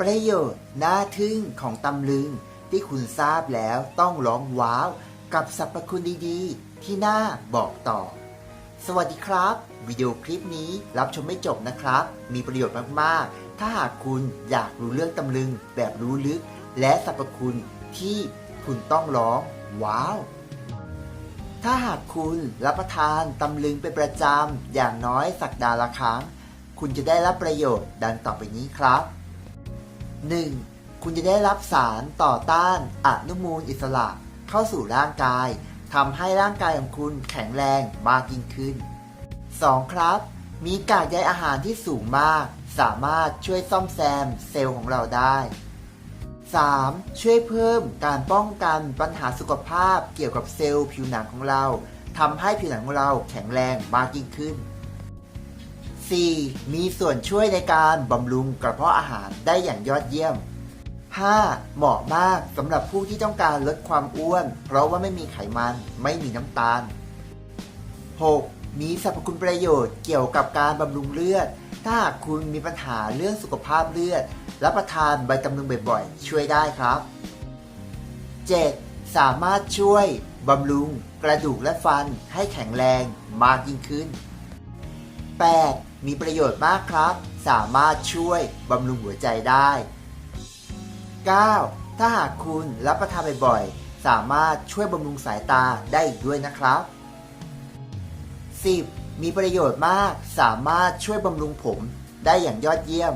ประโยชน์น่าทึ่งของตำลึงที่คุณทราบแล้วต้องร้องว้าว กับสรรพคุณดีๆ ที่น่าบอกต่อ สวัสดีครับ วิดีโอคลิปนี้รับชมไม่จบนะครับ มีประโยชน์มากๆ ถ้าหากคุณอยากรู้เรื่องตำลึงแบบรู้ลึก และสรรพคุณที่คุณต้องร้องว้าว ถ้าหากคุณรับประทานตำลึงเป็นประจำอย่างน้อยสัปดาห์ละครั้ง คุณจะได้รับประโยชน์ดังต่อไปนี้ครับ 1. คุณจะได้รับสารต่อต้านอนุมูลอิสระเข้าสู่ร่างกายทำให้ร่างกายของคุณแข็งแรงมากยิ่งขึ้น 2. ครับ มีกากใยอาหารที่สูงมาก สามารถช่วยซ่อมแซมเซลล์ของเราได้ 3. ช่วยเพิ่มการป้องกันปัญหาสุขภาพเกี่ยวกับเซลล์ผิวหนังของเราทำให้ผิวหนังของเราแข็งแรงมากยิ่งขึ้น 4. มีส่วนช่วยในการบำรุงกระเพาะอาหารได้อย่างยอดเยี่ยม 5. เหมาะมากสำหรับผู้ที่ต้องการลดความอ้วน เพราะว่าไม่มีไขมันไม่มีน้ำตาล 6. มีสรรพคุณประโยชน์เกี่ยวกับการบำรุงเลือด ถ้าคุณมีปัญหาเรื่องสุขภาพเลือด รับประทานใบตำลึงบ่อยๆ ช่วยได้ครับ 7. สามารถช่วยบำรุงกระดูกและฟันให้แข็งแรงมากยิ่งขึ้น 8. มีประโยชน์มากครับ สามารถช่วยบำรุงหัวใจได้ 9. ถ้าหากคุณรับประทานบ่อยๆ สามารถช่วยบำรุงสายตาได้อีกด้วยนะครับ 10. มีประโยชน์มาก สามารถช่วยบำรุงผมได้อย่างยอดเยี่ยม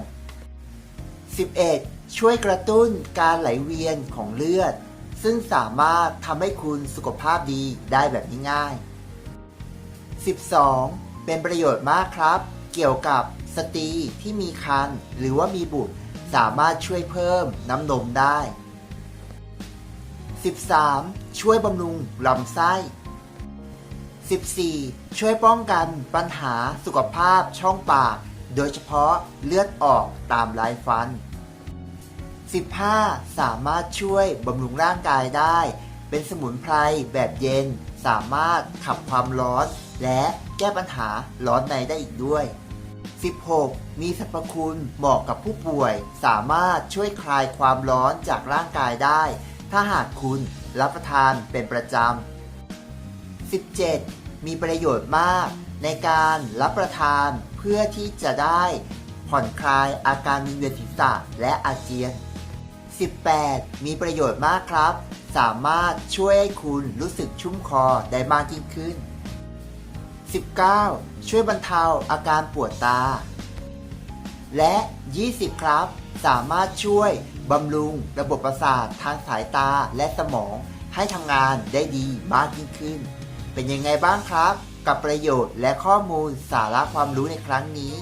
11. ช่วยกระตุ้นการไหลเวียนของเลือด ซึ่งสามารถทำให้คุณสุขภาพดีได้แบบง่ายๆ 12. เป็นประโยชน์มากครับ เกี่ยวกับสตรีที่มีครรภ์หรือว่ามีบุตรสามารถช่วยเพิ่มน้ำนมได้ 13. ช่วยบำรุงลำไส้ 14. ช่วยป้องกันปัญหาสุขภาพช่องปาก โดยเฉพาะเลือดออกตามลายฟัน 15. สามารถช่วยบำรุงร่างกายได้ เป็นสมุนไพรแบบเย็น สามารถขับความร้อน และแก้ปัญหาร้อนในได้อีกด้วย 16. มีสรรพคุณเหมาะกับผู้ป่วย สามารถช่วยคลายความร้อนจากร่างกายได้ ถ้าหากคุณรับประทานเป็นประจำ 17. มีประโยชน์มาก ในการรับประทานเพื่อที่จะได้ ผ่อนคลายอาการวิงเวียนศีรษะและอาเจียน 18. มีประโยชน์มากครับ สามารถช่วยให้คุณรู้สึกชุ่มคอได้มากยิ่งขึ้น 19. ช่วยบรรเทาอาการปวดตา และ 20 ครับ สามารถช่วยบำรุงระบบประสาททางสายตาและสมองให้ทำงานได้ดีมากยิ่งขึ้น เป็นยังไงบ้างครับ กับประโยชน์และข้อมูลสาระความรู้ในครั้งนี้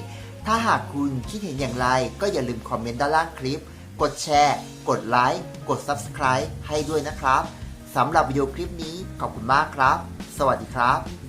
ถ้าหากคุณคิดเห็นอย่างไร ก็อย่าลืมคอมเมนต์ด้านล่างคลิป กดแชร์ กดไลค์ กด Subscribe ให้ด้วยนะครับสำหรับวิดีโอคลิปนี้ขอบคุณมากครับ สวัสดีครับ